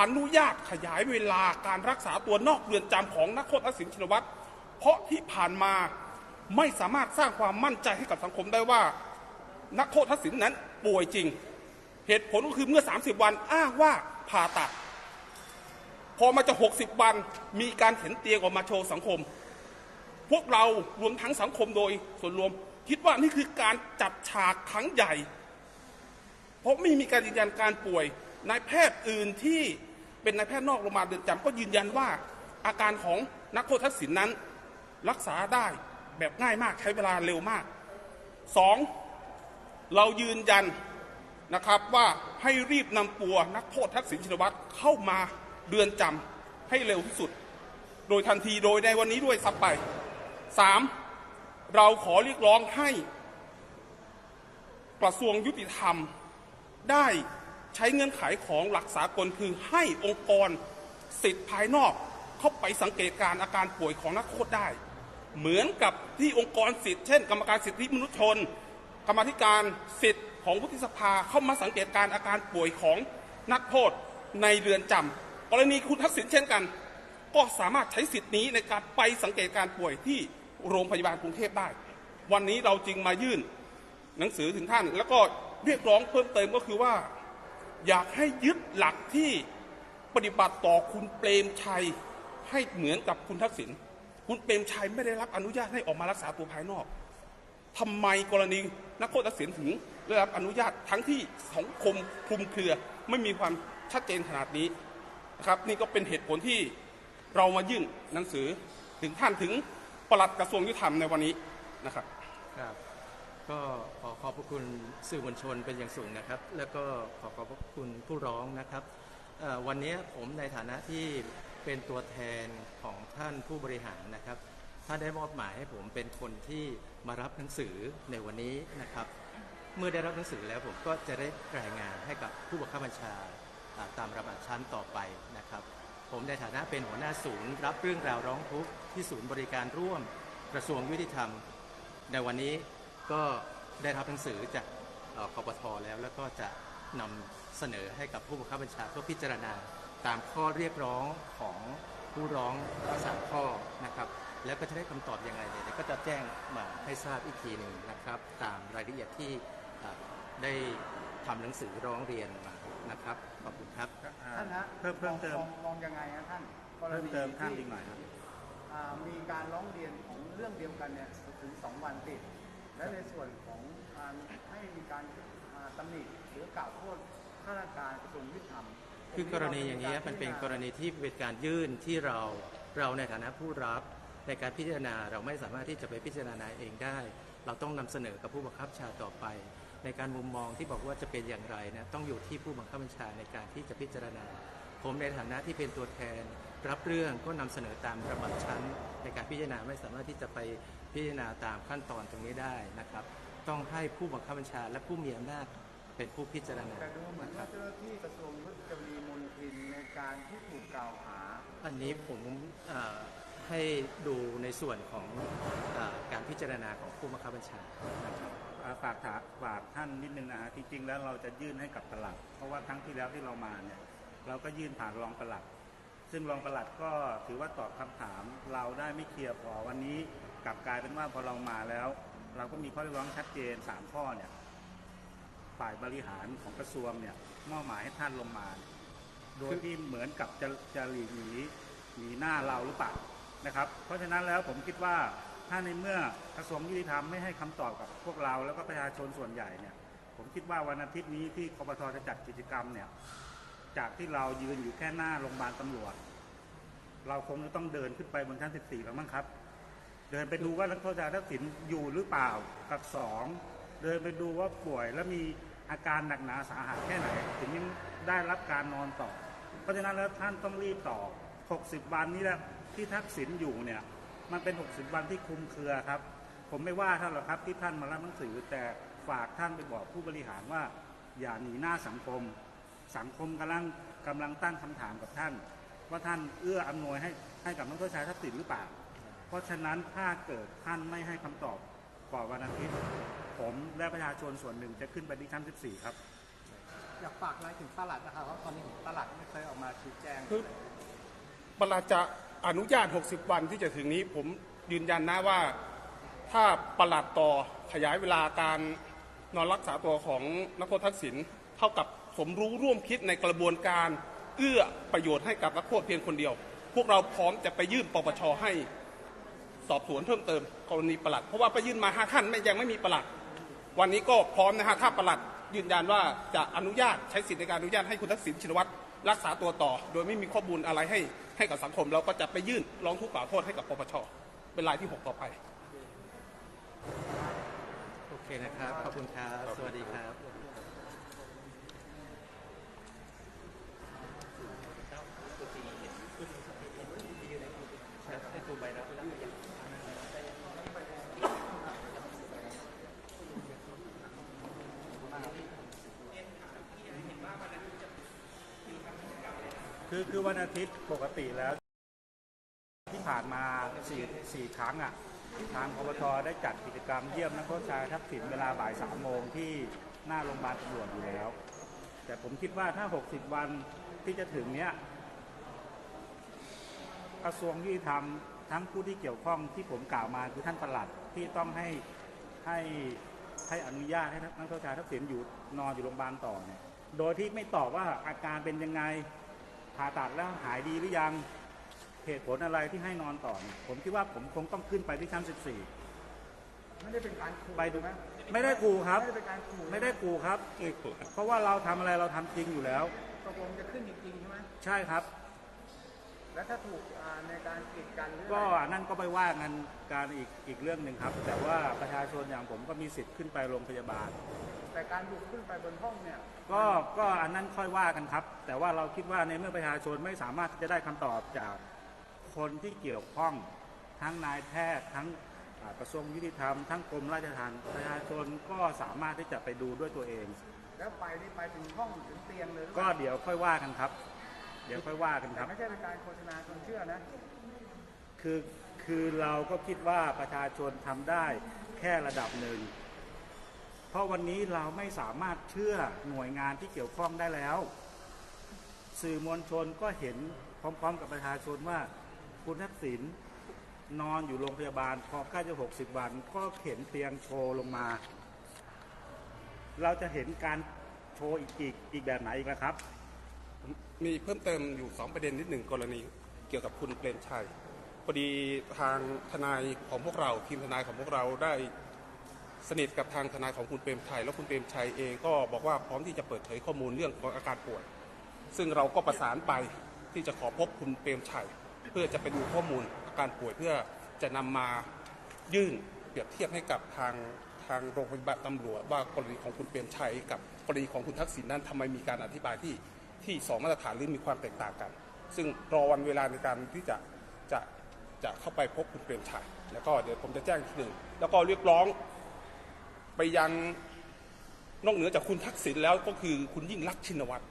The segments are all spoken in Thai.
อนุญาตขยายเวลาการรักษาตัวนอกเรือนจำของนักโทษทักษิณชินวัตร เพราะที่ผ่านมาไม่สามารถสร้างความมั่นใจให้กับสังคมได้ว่า นักโทษทักษิณนั้นป่วยจริง เหตุผลก็คือเมื่อ 30 วันอ้างว่าผ่าตัด พอมาจะ 60 วันมีการเข็นเตียงออกมาโชว์สังคม พวกเรารวมทั้งสังคมโดยส่วนรวม คิดว่านี่คือการจัดฉากครั้งใหญ่ เพราะไม่มีการยืนยันการป่วย นายแพทย์อื่นที่เป็นนายแพทย์นอกโรงพยาบาลเรือนจำก็ยืนยันว่าอาการของนักโทษทักษิณนั้น รักษาได้แบบง่ายมากใช้เวลาเร็วมากสองเรายืนยันนะครับว่าให้รีบนำตัวนักโทษทักษิณชินวัตรเข้ามาเรือนจำให้เร็วที่สุด โดยทันทีโดยในวันนี้ด้วยซ้ำไปสามเราขอเรียกร้องให้กระทรวงยุติธรรมได้ ใช้เงื่อนไขของหลักสากลคือให้องค์กรสิทธิภายนอกเข้าไปสังเกตการอาการป่วยของนักโทษได้ เหมือนกับที่องค์กรสิทธิ์เช่น กรรมการสิทธิมนุษยชน กรรมธิการสิทธิ์ของวุฒิสภาเข้ามาสังเกตการอาการป่วยของนักโทษในเรือนจำกรณีคุณทักษิณเช่นกัน ก็สามารถใช้สิทธินี้ในการไปสังเกตการป่วยที่โรงพยาบาลกรุงเทพได้ วันนี้เราจึงมายื่นหนังสือถึงท่าน แล้วก็เรียกร้องเพิ่มเติมก็คือว่า อยากให้ยึดหลักที่ปฏิบัติต่อคุณเปรมชัยให้เหมือนกับคุณทักษิณคุณเปรมชัยไม่ได้รับอนุญาตให้ออกมารักษาตัวภายนอกทำไมกรณีนักโทษทักษิณถึงได้รับอนุญาตทั้งที่สังคมคลุมเครือไม่มีความชัดเจนขนาดนี้นะครับ นี่ก็เป็นเหตุผลที่เรามายื่นหนังสือถึงท่านถึงปลัดกระทรวงยุติธรรมในวันนี้นะครับครับ ก็ขอขอบพระคุณสื่อมวลชนเป็นอย่างสูงนะครับ แล้วก็ขอขอบพระคุณผู้ร้องนะครับวันนี้ผมในฐานะที่เป็นตัวแทนของท่านผู้บริหารนะครับท่านได้มอบหมายให้ผมเป็นคนที่มารับหนังสือในวันนี้นะครับ เมื่อได้รับหนังสือแล้วผมก็จะได้รายงานให้กับผู้บังคับบัญชาตามระดับชั้นต่อไปนะครับ ผมในฐานะเป็นหัวหน้าศูนย์ รับเรื่องราวร้องทุกข์ที่ศูนย์บริการร่วมกระทรวงยุติธรรม ในวันนี้ ก็ได้รับหนังสือจากเอ่อคอปทแล้ว แล้วก็จะนำเสนอให้กับผู้บังคับบัญชาเพื่อพิจารณาตามข้อเรียกร้องของผู้ร้องทั้งสามข้อนะครับ แล้วก็จะได้คำตอบยังไงเนี่ยเดี๋ยวก็จะแจ้งมาให้ทราบอีกทีหนึ่งนะครับ ตามรายละเอียดที่เอ่อได้ทำหนังสือร้องเรียนมานะครับขอบคุณครับท่านฮะเพิ่มเพิ่มเติมองมองยังไงฮะท่านกรเพิ่มณีเติมท่านที่อีกหน่อยครับอ่ามีการร้องเรียนของเรื่องเดียวกันเนี่ยถึงสองวันติด และในส่วนของการให้มีการอ่าตำหนิหรือกล่าวโทษข้าราชการกระทรวงยุติธรรมคือกรณีอย่างนี้มันเป็นกรณีที่เป็นการยื่นที่เราเราในฐานะผู้รับในการพิจารณาเราไม่สามารถที่จะไปพิจารณาเองได้ เราต้องนำเสนอกับผู้บังคับบัญชาต่อไป ในการมุมมองที่บอกว่าจะเป็นอย่างไรนะต้องอยู่ที่ผู้บังคับบัญชาในการที่จะพิจารณา ผมในฐานะที่เป็นตัวแทน รับเรื่องก็นำเสนอตามระดับชั้น ในการพิจารณาไม่สามารถที่จะไป พิจารณาตามขั้นตอนตรงนี้ได้นะครับ ต้องให้ผู้บังคับบัญชาและผู้มีอำนาจเป็นผู้พิจารณาแต่ดูเหมือนนะคว่ารับเจ้าหน้าที่กระทรวงยุติธรรมมีมนทินในการที่ถูกกล่าวหา อันนี้ผมเอ่อให้ดูในส่วนของเออการพิจารณาของผู้บังคับบัญชานะครับอ่าฝากถามฝากท่านนิดนึงนะฮะจริงๆแล้วเราจะยื่นให้กับปลัดเพราะว่าครั้งที่แล้วที่เรามาเนี่ยเราก็ยื่นผ่านรองปลัด ซึ่งรองปลัดก็ถือว่าตอบคำถามเราได้ไม่เคลียร์พอวันนี้กลับกลายเป็นว่าพอเรามาแล้ว เราก็มีข้อเรียกร้องชัดเจน 3 ข้อเนี่ยฝ่ายบริหารของกระทรวงเนี่ยมอบหมายให้ท่านลงมา โดยที่เหมือนกับจะจะหลีกหนีหนีหน้าเราหรือเปล่านะครับ เพราะฉะนั้นแล้วผมคิดว่าถ้าในเมื่อกระทรวงยุติธรรมไม่ให้คำตอบกับพวกเราแล้วก็ประชาชนส่วนใหญ่เนี่ย ผมคิดว่าวันอาทิตย์นี้ที่คอปทจะจัดกิจกรรมเนี่ย จากที่เรายืนอยู่แค่หน้าโรงพยาบาลตำรวจ เราคงจะต้องเดินขึ้นไปบนชั้น 14 แล้วมั้งครับ เดินไปดูว่านักโทษชายทักษิณอยู่หรือเปล่ากับสองเดินไปดูว่าป่วยแล้วมีอาการหนักหนาสาหัสแค่ไหน ถึงยังได้รับการนอนต่อ เพราะฉะนั้นแล้วท่านต้องรีบต่อ 60 วันนี้แหละที่ทักษิณอยู่เนี่ย มันเป็น 60 วันที่คุมเครือครับ ผมไม่ว่าท่านหรอกครับที่ท่านมารับหนังสือแต่ฝากท่านไปบอกผู้บริหารว่า อย่าหนีหน้าสังคม สังคมกำลังกำลังตั้งคำถามกับท่าน ว่าท่านเอื้ออำนวยให้ให้กับนักโทษชายทักษิณหรือเปล่า เพราะฉะนั้นถ้าเกิดท่านไม่ให้คำตอบก่อนวันอาทิตย์ ผมและประชาชนส่วนหนึ่งจะขึ้นไปที่ชั้น 14 ครับอยากฝากอะไรถึงตลาดนะครับเพราะตอนนี้ตลาดไม่เคยออกมาชี้แจงคือประหลัดจะอนุญาต 60 วันที่จะถึงนี้ผมยืนยันนะว่าถ้าประหลัดต่อขยายเวลาการนอนรักษาตัวของนักโทษทักษิณเท่ากับ สมรู้ร่วมคิดในกระบวนการเอื้อประโยชน์ให้กับนักโทษเพียงคนเดียว พวกเราพร้อมจะไปยื่นปปชให้สอบสวนเพิ่มเติมกรณีประหลัด เพราะว่าไปยื่นมาห้าท่านไม่ยังไม่มีประหลัด วันนี้ก็พร้อมนะฮะถ้าประหลัดยืนยันว่าจะอนุญาตใช้สิทธิในการอนุญาตให้คุณทักษิณชินวัตรรักษาตัวต่อ โดยไม่มีข้อมูลอะไรให้ให้กับสังคม เราก็จะไปยื่นร้องทุกข์กล่าวโทษให้กับปปชเป็นรายที่ 6 ต่อไป โอเคนะครับ ขอบคุณครับ สวัสดีครับ คือคือวันอาทิตย์ปกติแล้ว ที่ผ่านมาสี่สี่ครั้งอะทางปปชได้จัดกิจกรรมเยี่ยมนักโทษชายทักษิณเวลาบ่ายสามโมงที่หน้าโรงพยาบาลตำรวจอยู่แล้ว แต่ผมคิดว่าถ้า 60 วันที่จะถึงเนี้ยกระทรวงยุติธรรมทั้งผู้ที่เกี่ยวข้องที่ผมกล่าวมาคือท่านปลัดที่ต้องให้ให้ให้อนุญาตให้นักโทษชายทักษิณอยู่นอนอยู่โรงพยาบาลต่อเนี่ยโดยที่ไม่ตอบว่าอาการเป็นยังไง ผ่าตัดแล้วหายดีหรือยังเหตุผลอะไรที่ให้นอนต่อเนี่ยผมคิดว่าผมคงต้องขึ้นไปที่ชั้นไม่ได้เป็นการขู่14ไปดูไหมไม่ได้ขู่ครับ ไม่ได้เป็นการขู่ไม่ได้ขู่ครับ เพราะว่าเราทำอะไรเราทำจริงอยู่แล้ว ตกลงจะขึ้นจริงๆใช่ไหมใช่ครับ แล้วถ้าถูกอ่าในการกีดกันหรือก็อะไรอันนั่นก็ไปว่ากันการอีกอีกเรื่องหนึ่งครับ แต่ว่าประชาชนอย่างผมก็มีสิทธิ์ขึ้นไปโรงพยาบาล แต่การบุกขึ้นไปบนห้องเนี่ย ก็ก็อันนั้นค่อยว่ากันครับ แต่ว่าเราคิดว่าในเมื่อประชาชนไม่สามารถที่จะได้คำตอบจากคนที่เกี่ยวข้อง ทั้งนายแพทย์ทั้งอ่ากระทรวงยุติธรรมทั้งกรมราชทัณฑ์ประชาชนก็สามารถที่จะไปดูด้วยตัวเอง แล้วไปนี่ไปถึงห้องถึงเตียงเลยหรือเปก็ล่าเดี๋ยวค่อยว่ากันครับ เดี๋ยวค่อยว่ากันคแต่รับ ไม่ใช่เป็นการโฆษณาชวนเชื่อนะ คือคือเราก็คิดว่าประชาชนทำได้แค่ระดับหนึ่ง เพราะวันนี้เราไม่สามารถเชื่อหน่วยงานที่เกี่ยวข้องได้แล้ว สื่อมวลชนก็เห็นพร้อมๆ กับประชาชนว่าคุณทักษิณนอนอยู่โรงพยาบาลพอใกล้จะ60วันก็เข็นเตียงโชว์ลงมา เราจะเห็นการโชว์อีกอีกอีกแบบไหนอีกนะครับ มีเพิ่มเติมอยู่2ประเด็นนิดหนึ่งกรณีเกี่ยวกับคุณเปรมชัยพอดีทางทนายของพวกเราทีมทนายของพวกเราได้ สนิทกับทางทนายของคุณเปรมชัย แล้วคุณเปรมชัยเองก็บอกว่าพร้อมที่จะเปิดเผยข้อมูลเรื่องของอาการป่วย ซึ่งเราก็ประสานไปที่จะขอพบคุณเปรมชัย เพื่อจะไปดูข้อมูลอาการป่วยเพื่อจะนำมายื่นเปรียบเทียบให้กับทางทางโรงพยาบาลตำรวจว่ากรณีของคุณเปรมชัย กับกรณีของคุณทักษิณนั้นทำไมมีการอธิบายที่ที่สองมาตรฐานหรือมีความแตกต่างกัน ซึ่งรอวันเวลาในการที่จะจะจะเข้าไปพบคุณเปรมชัย แล้วก็เดี๋ยวผมจะแจ้งทีหนึ่งแล้วก็เรียกร้อง ไปยังนอกเหนือจากคุณทักษิณแล้วก็คือคุณยิ่งรักษณ์ชินวัตร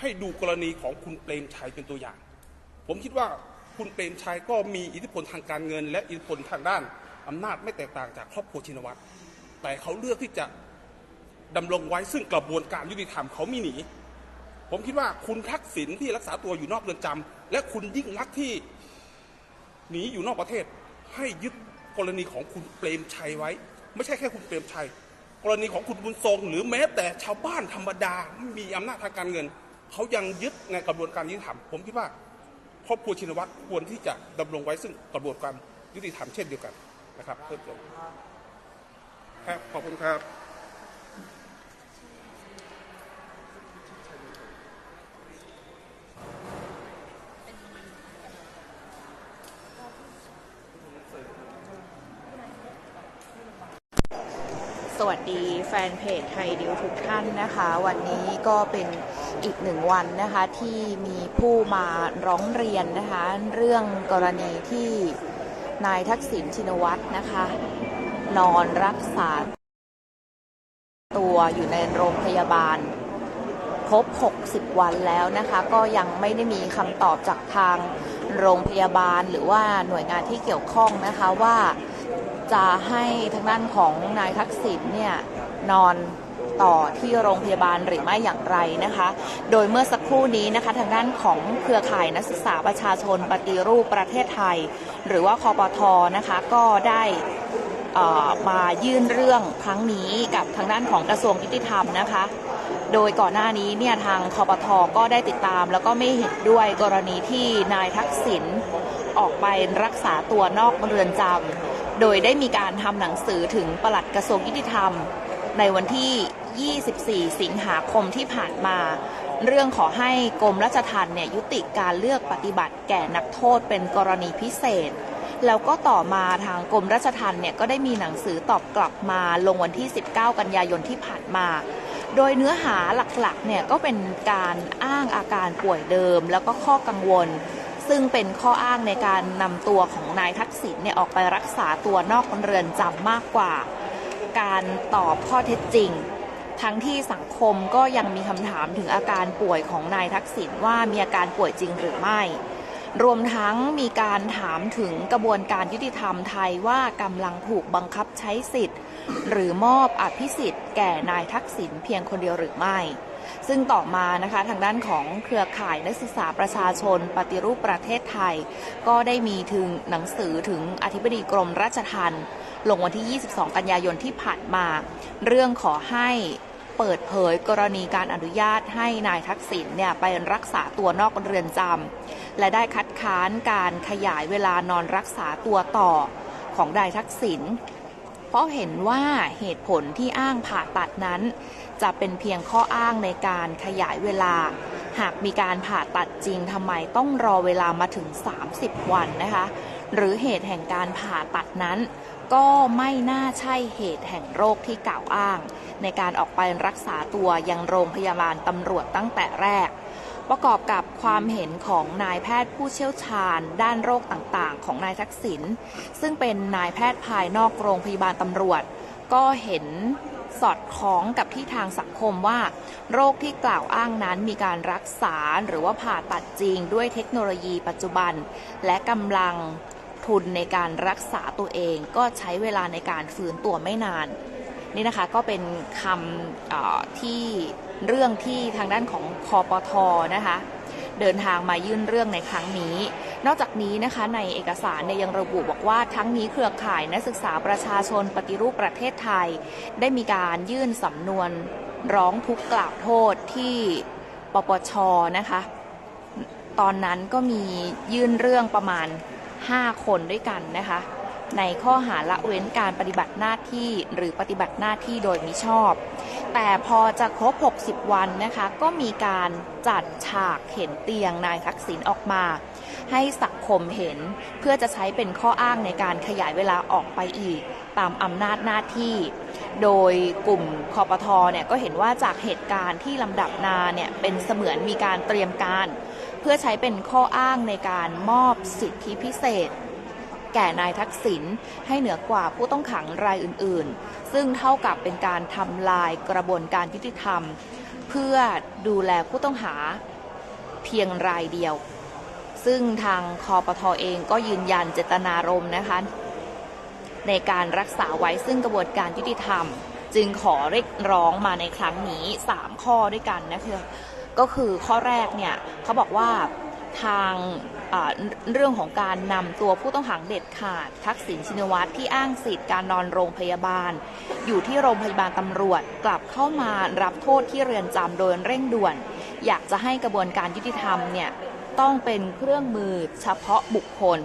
ให้ดูกรณีของคุณเปรมชัยเป็นตัวอย่าง ผมคิดว่าคุณเปรมชัยก็มีอิทธิพลทางการเงิน และอิทธิพลทางด้านอำนาจไม่แตกต่างจากครอบครัวชินวัตรแต่เขาเลือกที่จะดำรงไว้ซึ่งกระบวนการยุติธรรมเขาไม่หนี ผมคิดว่าคุณทักษิณที่รักษาตัวอยู่นอกเรือนจำและคุณยิ่งรักษณ์ที่หนีอยู่นอกประเทศ ให้ยึดกรณีของคุณเปรมชัยไว้ ไม่ใช่แค่คุณเปรมชัย กรณีของคุณบุญทรงหรือแม้แต่ชาวบ้านธรรมดาไม่มีอำนาจทางการเงิน เขายังยึดในกระบวนการยุติธรรมผมคิดว่าครอบครัวชินวัตรควรที่จะดำรงไว้ซึ่งกระบวนการยุติธรรมเช่นเดียวกันนะครับเพิ่มเติมครับขอบคุณครับ วัสดีแฟนเพจไทยดิวทุกท่านนะคะ วันนี้ก็เป็นอีกหนึ่งวันนะคะที่มีผู้มาร้องเรียนนะคะ เรื่องกรณีที่นายทักษิณชินวัตรนะคะ นอนรักษาตัวอยู่ในโรงพยาบาล ครบ 60 วันแล้วนะคะ ก็ยังไม่ได้มีคำตอบจากทางโรงพยาบาลหรือว่าหน่วยงานที่เกี่ยวข้องนะคะว่า จะให้ทางด้านของนายทักษิณเนี่ยนอนต่อที่โรงพยาบาลหรือไม่อย่างไรนะคะ โดยเมื่อสักครู่นี้นะคะทางด้านของเครือข่ายนักศึกษาประชาชนปฏิรูปประเทศไทย หรือว่าคอปทนะคะก็ได้มายื่นเรื่องครั้งนี้กับทางด้านของกระทรวงยุติธรรมนะคะ โดยก่อนหน้านี้เนี่ยทางคอปทก็ได้ติดตาม แล้วก็ไม่เห็นด้วยกรณีที่นายทักษิณออกไปรักษาตัวนอกเรือนจำ โดยได้มีการทำหนังสือถึงปลัดกระทรวงยุติธรรม ในวันที่ 24 สิงหาคมที่ผ่านมา เรื่องขอให้กรมราชทัณฑ์เนี่ยยุติการเลือกปฏิบัติแก่นักโทษเป็นกรณีพิเศษ แล้วก็ต่อมาทางกรมราชทัณฑ์เนี่ยก็ได้มีหนังสือตอบกลับมาลงวันที่ 19 กันยายนที่ผ่านมา โดยเนื้อหาหลักๆเนี่ยก็เป็นการอ้างอาการป่วยเดิม แล้วก็ข้อกังวล ซึ่งเป็นข้ออ้างในการนำตัวของนายทักษิณเนี่ยออกไปรักษาตัวนอกเรือนจำมากกว่า การตอบข้อเท็จจริง ทั้งที่สังคมก็ยังมีคำถามถึงอาการป่วยของนายทักษิณว่ามีอาการป่วยจริงหรือไม่ รวมทั้งมีการถามถึงกระบวนการยุติธรรมไทยว่ากำลังถูกบังคับใช้สิทธิ์ หรือมอบอภิสิทธิ์แก่นายทักษิณเพียงคนเดียวหรือไม่ ซึ่งต่อมานะคะทางด้านของเครือข่ายนักศึกษาประชาชน ปฏิรูปประเทศไทย ก็ได้มีถึงหนังสือถึงอธิบดีกรมราชทัณฑ์ลงวันที่ 22 กันยายนที่ผ่านมา เรื่องขอให้เปิดเผยกรณีการอนุญาตให้นายทักษิณเนี่ยไปรักษาตัวนอกเรือนจำและได้คัดค้านการขยายเวลานอนรักษาตัวต่อของนายทักษิณเพราะเห็นว่าเหตุผลที่อ้างผ่าตัดนั้น จะเป็นเพียงข้ออ้างในการขยายเวลา หากมีการผ่าตัดจริงทำไมต้องรอเวลามาถึง 30 วันนะคะ หรือเหตุแห่งการผ่าตัดนั้น ก็ไม่น่าใช่เหตุแห่งโรคที่กล่าวอ้าง ในการออกไปรักษาตัวยังโรงพยาบาลตำรวจตั้งแต่แรกประกอบกับความเห็นของนายแพทย์ผู้เชี่ยวชาญ ด้านโรคต่างๆ ของนายทักษิณซึ่งเป็นนายแพทย์ภายนอกโรงพยาบาลตำรวจ ก็เห็น สอดคล้องกับที่ทางสังคมว่า โรคที่กล่าวอ้างนั้นมีการรักษาหรือว่าผ่าตัดจริงด้วยเทคโนโลยีปัจจุบัน และกำลังทุนในการรักษาตัวเองก็ใช้เวลาในการฟื้นตัวไม่นาน นี่นะคะก็เป็นคำที่เรื่องที่ทางด้านของคอปทนะคะ เดินทางมายื่นเรื่องในครั้งนี้ นอกจากนี้นะคะในเอกสารเนี่ยยังระบุบอกว่าทั้งนี้เครือข่ายนักศึกษาประชาชนปฏิรูปประเทศไทย ได้มีการยื่นสำนวนร้องทุกข์กล่าวโทษที่ปปชนะคะตอนนั้นก็มียื่นเรื่องประมาณ 5 คนด้วยกันนะคะในข้อหาละเว้นการปฏิบัติหน้าที่หรือปฏิบัติหน้าที่โดยมิชอบ แต่พอจะครบ 60 วันนะคะ ก็มีการจัดฉากเห็นเตียงนายทักษิณออกมา ให้สังคมเห็น เพื่อจะใช้เป็นข้ออ้างในการขยายเวลาออกไปอีก ตามอำนาจหน้าที่ โดยกลุ่มคอปทเนี่ยก็เห็นว่าจากเหตุการณ์ที่ลำดับนาเนี่ยเป็นเสมือนมีการเตรียมการ เพื่อใช้เป็นข้ออ้างในการมอบสิทธิพิเศษแก่นายทักษิณให้เหนือกว่าผู้ต้องขังรายอื่นๆ ซึ่งเท่ากับเป็นการทำลายกระบวนการยุติธรรม เพื่อดูแลผู้ต้องหาเพียงรายเดียว ซึ่งทางคอปทอเองก็ยืนยันเจตนารมณ์นะคะ ในการรักษาไว้ซึ่งกระบวนการยุติธรรม จึงขอเรียกร้องมาในครั้งนี้ 3 ข้อด้วยกันนะคะก็คือข้อแรกเนี่ยเขาบอกว่าทางเรื่องของการนำตัวผู้ต้องขังเด็ดขาด ทักษิณชินวัตรที่อ้างสิทธิ์การนอนโรงพยาบาล อยู่ที่โรงพยาบาลตำรวจกลับเข้ามารับโทษที่เรือนจำโดยเร่งด่วน อยากจะให้กระบวนการยุติธรรมเนี่ย ต้องเป็นเครื่องมือเฉพาะบุคคล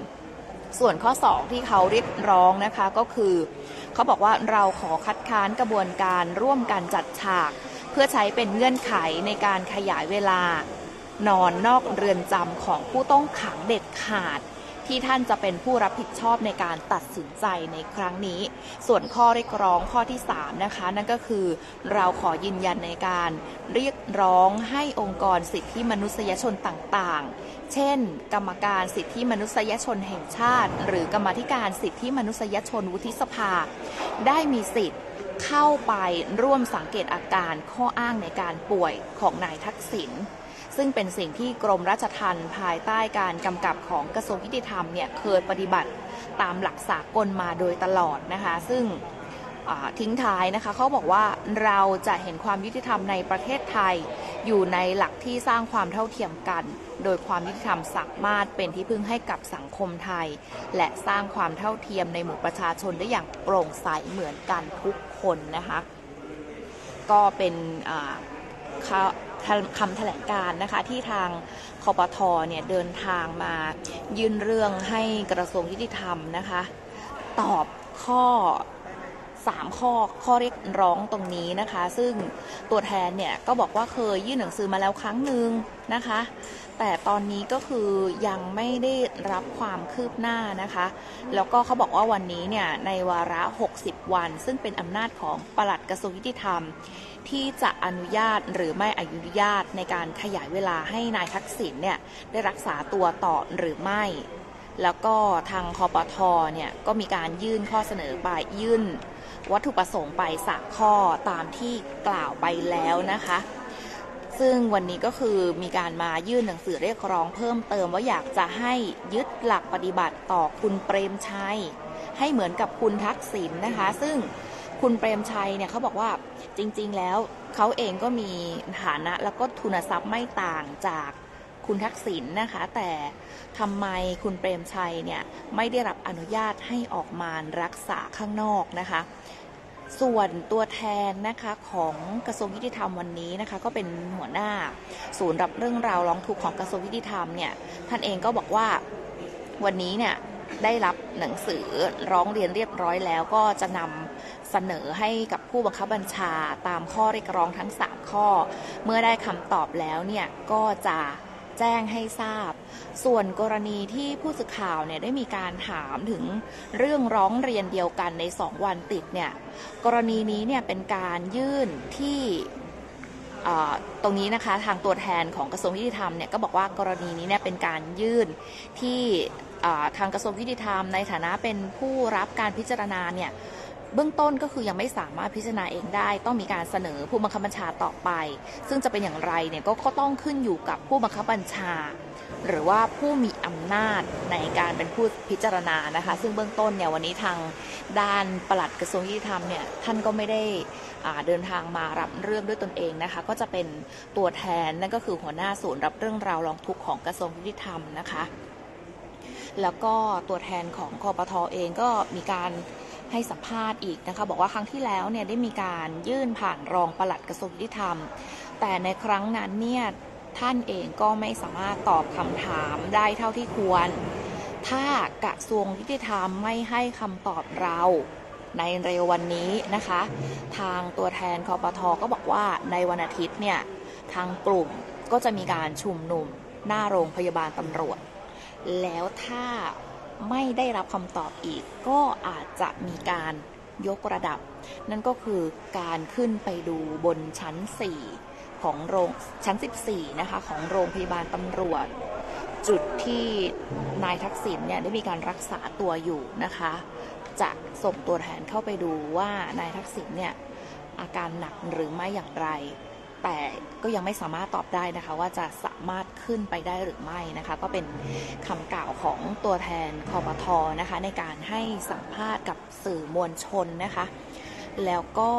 ส่วนข้อ 2 ที่เขาเรียกร้องนะคะก็คือ เขาบอกว่าเราขอคัดค้านกระบวนการร่วมกันจัดฉาก เพื่อใช้เป็นเงื่อนไขในการขยายเวลา นอนนอกเรือนจำของผู้ต้องขังเด็ดขาด ที่ท่านจะเป็นผู้รับผิดชอบในการตัดสินใจในครั้งนี้ ส่วนข้อเรียกร้องข้อที่ 3 นะคะ นั่นก็คือเราขอยืนยันในการเรียกร้องให้องค์กรสิทธิมนุษยชนต่างๆ เช่น กรรมการสิทธิมนุษยชนแห่งชาติ หรือกรรมธิการสิทธิมนุษยชนวุฒิสภา ได้มีสิทธิ์เข้าไปร่วมสังเกตอาการข้ออ้างในการป่วยของนายทักษิณ ซึ่งเป็นสิ่งที่กรมราชทัณฑ์ภายใต้การกำกับของกระทรวงยุติธรรมเนี่ยเคยปฏิบัติตามหลักสากลมาโดยตลอดนะคะ ซึ่งทิ้งท้ายนะคะเขาบอกว่าเราจะเห็นความยุติธรรมในประเทศไทย อยู่ในหลักที่สร้างความเท่าเทียมกัน โดยความยุติธรรมสามารถเป็นที่พึ่งให้กับสังคมไทย และสร้างความเท่าเทียมในหมู่ประชาชนได้อย่างโปร่งใสเหมือนกันทุกคนนะคะ ก็เป็น คำแถลงการ์นะคะที่ทางคอปทเนี่ยเดินทางมายื่นเรื่องให้กระทรวงยุติธรรมนะคะ ตอบข้อ 3 ข้อข้อเรียกร้องตรงนี้นะคะ ซึ่งตัวแทนเนี่ยก็บอกว่าเคยยื่นหนังสือมาแล้วครั้งหนึ่งนะคะ แต่ตอนนี้ก็คือยังไม่ได้รับความคืบหน้านะคะ แล้วก็เขาบอกว่าวันนี้เนี่ยในวาระ 60 วัน ซึ่งเป็นอำนาจของปลัดกระทรวงยุติธรรม ที่จะอนุญาตหรือไม่อนุญาตในการขยายเวลาให้นายทักษิณเนี่ยได้รักษาตัวต่อหรือไม่แล้วก็ทางคอปทอเนี่ยก็มีการยื่นข้อเสนอไปยื่น วัตถุประสงค์ไปสักข้อตามที่กล่าวไปแล้วนะคะ ซึ่งวันนี้ก็คือมีการมายื่นหนังสือเรียกร้องเพิ่มเติมว่าอยากจะให้ยึดหลักปฏิบัติต่อคุณเปรมชัย ให้เหมือนกับคุณทักษิณนะคะ ซึ่งคุณเปรมชัยเนี่ยเขาบอกว่าจริง ๆ แล้วเขาเองก็มีฐานะแล้วก็ทุนทรัพย์ไม่ต่างจาก คุณทักษิณนะคะ แต่ทำไมคุณเปรมชัยเนี่ยไม่ได้รับอนุญาตให้ออกมารักษาข้างนอกนะคะ ส่วนตัวแทนนะคะของกระทรวงยุติธรรมวันนี้นะคะ ก็เป็นหัวหน้า ศูนย์รับเรื่องราวร้องทุกข์ของกระทรวงยุติธรรมเนี่ยท่านเองก็บอกว่าวันนี้เนี่ยได้รับหนังสือร้องเรียนเรียบร้อยแล้วก็จะนำเสนอให้กับผู้บังคับบัญชาตามข้อเรียกร้องทั้ง 3 ข้อ เมื่อได้คำตอบแล้วเนี่ยก็จะ แจ้งให้ทราบ ส่วนกรณีที่ผู้สื่อข่าวเนี่ยได้มีการถามถึงเรื่องร้องเรียนเดียวกันใน 2 วันติดเนี่ยกรณีนี้เนี่ยเป็นการยื่นที่ตรงนี้นะคะทางตัวแทนของกระทรวงยุติธรรมเนี่ยก็บอกว่ากรณีนี้เนี่ยเป็นการยื่นที่ทางกระทรวงยุติธรรมในฐานะเป็นผู้รับการพิจารณาเนี่ย เบื้องต้นก็คือยังไม่สามารถพิจารณาเองได้ ต้องมีการเสนอผู้บังคับบัญชาต่อไป ซึ่งจะเป็นอย่างไรเนี่ยก็ก็ต้องขึ้นอยู่กับผู้บังคับบัญชา หรือว่าผู้มีอำนาจในการเป็นผู้พิจารณานะคะ ซึ่งเบื้องต้นเนี่ยวันนี้ทางด้านปลัดกระทรวงยุติธรรมเนี่ยท่านก็ไม่ได้เดินทางมารับเรื่องด้วยตนเองนะคะ ก็จะเป็นตัวแทนนั่นก็คือหัวหน้าศูนย์รับเรื่องราวร้องทุกข์ของกระทรวงยุติธรรมนะคะ แล้วก็ตัวแทนของคอปทอเองก็มีการ ให้สัมภาษณ์อีกนะคะบอกว่าครั้งที่แล้วเนี่ยได้มีการยื่นผ่านรองปลัดกระทรวงยุติธรรม แต่ในครั้งนั้นเนี่ยท่านเองก็ไม่สามารถตอบคำถามได้เท่าที่ควร ถ้ากระทรวงยุติธรรมไม่ให้คำตอบเราในเร็ววันนี้นะคะ ทางตัวแทนคอปทก็บอกว่าในวันอาทิตย์เนี่ยทางกลุ่มก็จะมีการชุมนุมหน้าโรงพยาบาลตำรวจ แล้วถ้า ไม่ได้รับคำตอบอีก ก็อาจจะมีการยกระดับ นั่นก็คือการขึ้นไปดูบนชั้น 4 ของโรงชั้น 14 นะคะ ของโรงพยาบาลตำรวจ จุดที่นายทักษิณเนี่ยได้มีการรักษาตัวอยู่นะคะ จะส่งตัวแทนเข้าไปดูว่านายทักษิณเนี่ยอาการหนักหรือไม่อย่างไร แต่ก็ยังไม่สามารถตอบได้นะคะว่าจะสามารถขึ้นไปได้หรือไม่นะคะ ก็เป็นคำกล่าวของตัวแทนคอปทอนะคะ ในการให้สัมภาษณ์กับสื่อมวลชนนะคะ แล้วก็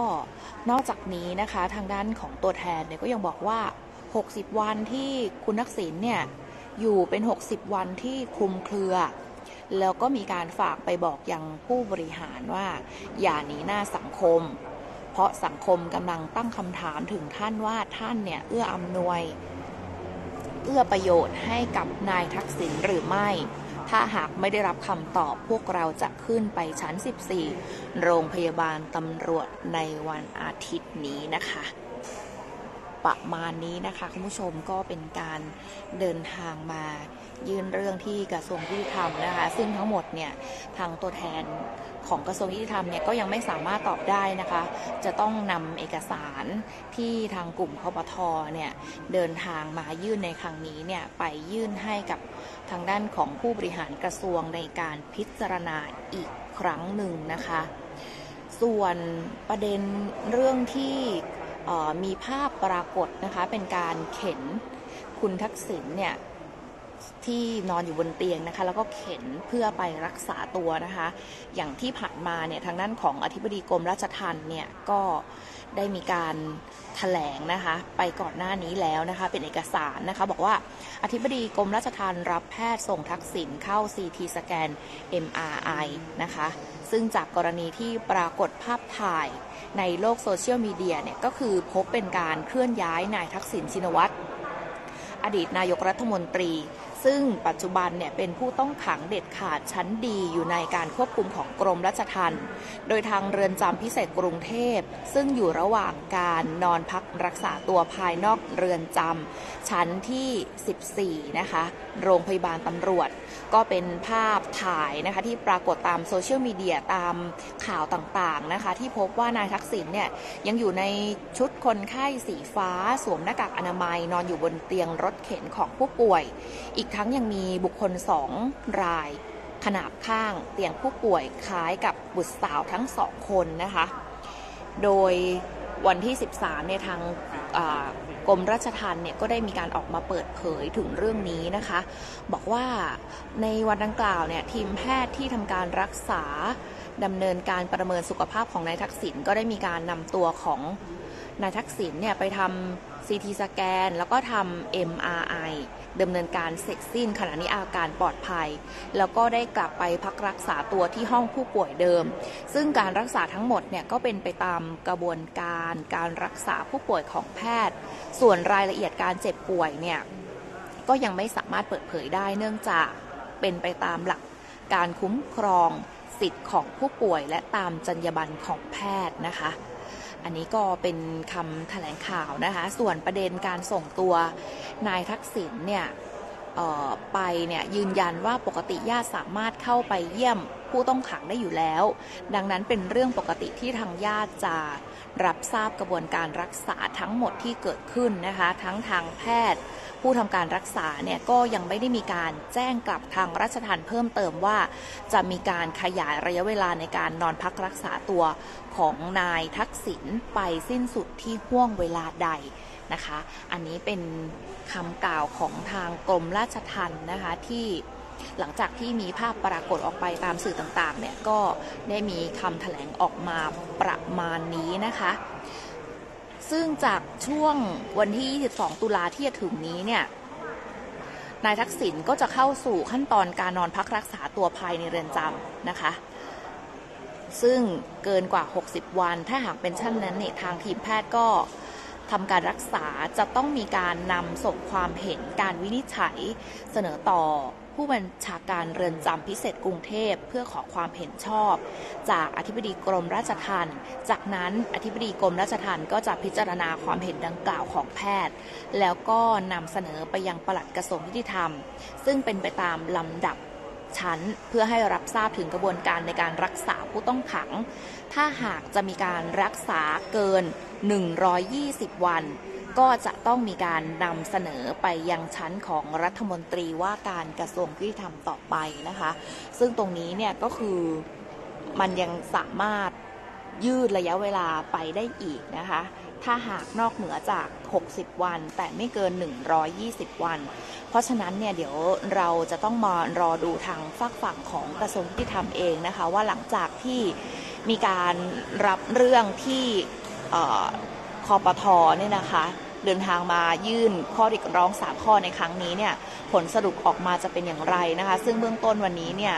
นอกจากนี้นะคะทางด้านของตัวแทนเนี่ยก็ยังบอกว่า 60 วันที่คุณทักษิณเนี่ยอยู่เป็น 60 วันที่คลุมเครือ แล้วก็มีการฝากไปบอกยังผู้บริหารว่า อย่าหนีหน้าสังคม เพราะสังคมกำลังตั้งคำถามถึงท่านว่าท่านเนี่ย เอื้ออำนวย เอื้อประโยชน์ให้กับนายทักษิณหรือไม่ ถ้าหากไม่ได้รับคำตอบพวกเราจะขึ้นไปชั้น 14 โรงพยาบาลตำรวจในวันอาทิตย์นี้นะคะประมาณนี้นะคะ คุณผู้ชมก็เป็นการเดินทางมา ยื่นเรื่องที่กระทรวงยุติธรรมนะคะ ซึ่งทั้งหมดเนี่ยทางตัวแทนของกระทรวงยุติธรรมเนี่ยก็ยังไม่สามารถตอบได้นะคะ จะต้องนำเอกสารที่ทางกลุ่มคอปทเนี่ยเดินทางมายื่นในครั้งนี้เนี่ยไปยื่นให้กับทางด้านของผู้บริหารกระทรวงในการพิจารณาอีกครั้งหนึ่งนะคะ ส่วนประเด็นเรื่องที่มีภาพปรากฏนะคะเป็นการเข็นคุณทักษิณเนี่ย ที่นอนอยู่บนเตียงนะคะ แล้วก็เข็นเพื่อไปรักษาตัวนะคะ อย่างที่ผ่านมาเนี่ยทางด้านของอธิบดีกรมราชทัณฑ์เนี่ยก็ได้มีการแถลงนะคะ ไปก่อนหน้านี้แล้วนะคะ เป็นเอกสารนะคะ บอกว่าอธิบดีกรมราชทัณฑ์รับแพทย์ส่งทักษิณเข้า CT สแกน MRI นะคะ ซึ่งจากกรณีที่ปรากฏภาพถ่ายในโลกโซเชียลมีเดียเนี่ยก็คือพบเป็นการเคลื่อนย้ายนายทักษิณชินวัตรอดีตนายกรัฐมนตรี ซึ่งปัจจุบันเนี่ยเป็นผู้ต้องขังเด็ดขาดชั้นดีอยู่ในการควบคุมของกรมราชทัณฑ์โดยทางเรือนจำพิเศษกรุงเทพ ซึ่งอยู่ระหว่างการนอนพักรักษาตัวภายนอกเรือนจำชั้นที่ 14 นะคะ โรงพยาบาลตำรวจ ก็เป็นภาพถ่ายนะคะที่ปรากฏตามโซเชียลมีเดียตามข่าวต่างๆนะคะ ที่พบว่านายทักษิณเนี่ยยังอยู่ในชุดคนไข้สีฟ้า สวมหน้ากากอนามัยนอนอยู่บนเตียงรถเข็นของผู้ป่วย อีกทั้งยังมีบุคคลสองราย ขนาบข้างเตียงผู้ป่วยคล้ายกับบุตรสาวทั้งสองคนนะคะ โดยวันที่ 13เนี่ยทางกรมราชทัณฑ์เนี่ยก็ได้มีการออกมาเปิดเผยถึงเรื่องนี้นะคะ บอกว่าในวันดังกล่าวเนี่ยทีมแพทย์ที่ทำการรักษาดำเนินการประเมินสุขภาพของนายทักษิณก็ได้มีการนำตัวของนายทักษิณเนี่ยไปทำ CT สแกน แล้วก็ทำ MRI ดำเนินการเสร็จสิ้นขณะนี้อาการปลอดภัย แล้วก็ได้กลับไปพักรักษาตัวที่ห้องผู้ป่วยเดิม ซึ่งการรักษาทั้งหมดเนี่ยก็เป็นไปตามกระบวนการการรักษาผู้ป่วยของแพทย์ ส่วนรายละเอียดการเจ็บป่วยเนี่ยก็ยังไม่สามารถเปิดเผยได้เนื่องจากเป็นไปตามหลักการคุ้มครองสิทธิ์ของผู้ป่วยและตามจรรยาบรรณของแพทย์นะคะ อันนี้ก็เป็นคำแถลงข่าวนะคะ ส่วนประเด็นการส่งตัวนายทักษิณเนี่ยไปเนี่ยยืนยันว่าปกติญาติสามารถเข้าไปเยี่ยมผู้ต้องขังได้อยู่แล้ว ดังนั้นเป็นเรื่องปกติที่ทางญาติจะรับทราบกระบวนการรักษาทั้งหมดที่เกิดขึ้นนะคะ ทั้งทางแพทย์ ผู้ทำการรักษาเนี่ยก็ยังไม่ได้มีการแจ้งกลับทางราชทัณฑ์เพิ่มเติมว่า จะมีการขยายระยะเวลาในการนอนพักรักษาตัวของนายทักษิณไปสิ้นสุดที่ห่วงเวลาใดนะคะ อันนี้เป็นคำกล่าวของทางกรมราชทัณฑ์นะคะที่หลังจากที่มีภาพปรากฏออกไปตามสื่อต่างๆเนี่ยก็ได้มีคำแถลงออกมาประมาณนี้นะคะ ซึ่งจากช่วงวันที่ 22 ตุลาที่จะถึงนี้เนี่ยนายทักษิณก็จะเข้าสู่ขั้นตอนการนอนพักรักษาตัวภายในเรือนจำนะคะ ซึ่งเกินกว่า 60 วัน ถ้าหากเป็นเช่นนั้นเนี่ยทางทีมแพทย์ก็ทำการรักษาจะต้องมีการนำส่งความเห็นการวินิจฉัยเสนอต่อ ผู้บัญชาการเรือนจำพิเศษกรุงเทพ เพื่อขอความเห็นชอบ จากอธิบดีกรมราชทัณฑ์จากนั้นอธิบดีกรมราชทัณฑ์ก็จะพิจารณาความเห็นดังกล่าวของแพทย์ แล้วก็นำเสนอไปยังปลัดกระทรวงยุติธรรม ซึ่งเป็นไปตามลำดับชั้นเพื่อให้รับทราบถึงกระบวนการในการรักษาผู้ต้องขัง ถ้าหากจะมีการรักษาเกิน 120 วัน ก็จะต้องมีการนำเสนอไปยังชั้นของรัฐมนตรีว่าการกระทรวงยุติธรรมต่อไปนะคะ ซึ่งตรงนี้เนี่ยก็คือมันยังสามารถยืดระยะเวลาไปได้อีกนะคะ ถ้าหากนอกเหนือจาก 60 วัน แต่ไม่เกิน 120 วัน เพราะฉะนั้นเนี่ยเดี๋ยวเราจะต้องมารอดูทางฝากฝั่งของกระทรวงยุติธรรมเองนะคะ ว่าหลังจากที่มีการรับเรื่องที่ คอปทเนี่ยนะคะเดินทางมายื่นข้อเรียกร้อง 3 ข้อในครั้งนี้เนี่ยผลสรุปออกมาจะเป็นอย่างไรนะคะ ซึ่งเบื้องต้นวันนี้เนี่ย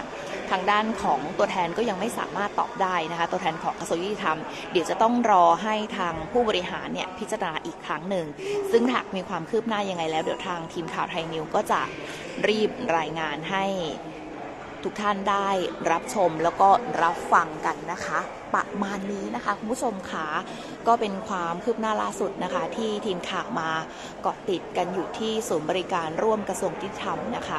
ทางด้านของตัวแทนก็ยังไม่สามารถตอบได้นะคะ ตัวแทนของกระทรวงยุติธรรม เดี๋ยวจะต้องรอให้ทางผู้บริหารเนี่ยพิจารณาอีกครั้งหนึ่ง ซึ่งหากมีความคืบหน้ายังไงแล้วเดี๋ยวทางทีมข่าวไทยนิวก็จะรีบรายงานให้ ทุกท่านได้รับชมแล้วก็รับฟังกันนะคะ ประมาณนี้นะคะคุณผู้ชมค่ะก็เป็นความคืบหน้าล่าสุดนะคะ ที่ทีมข่าวมาเกาะติดกันอยู่ที่ศูนย์บริการร่วมกระทรวงยุติธรรมนะคะ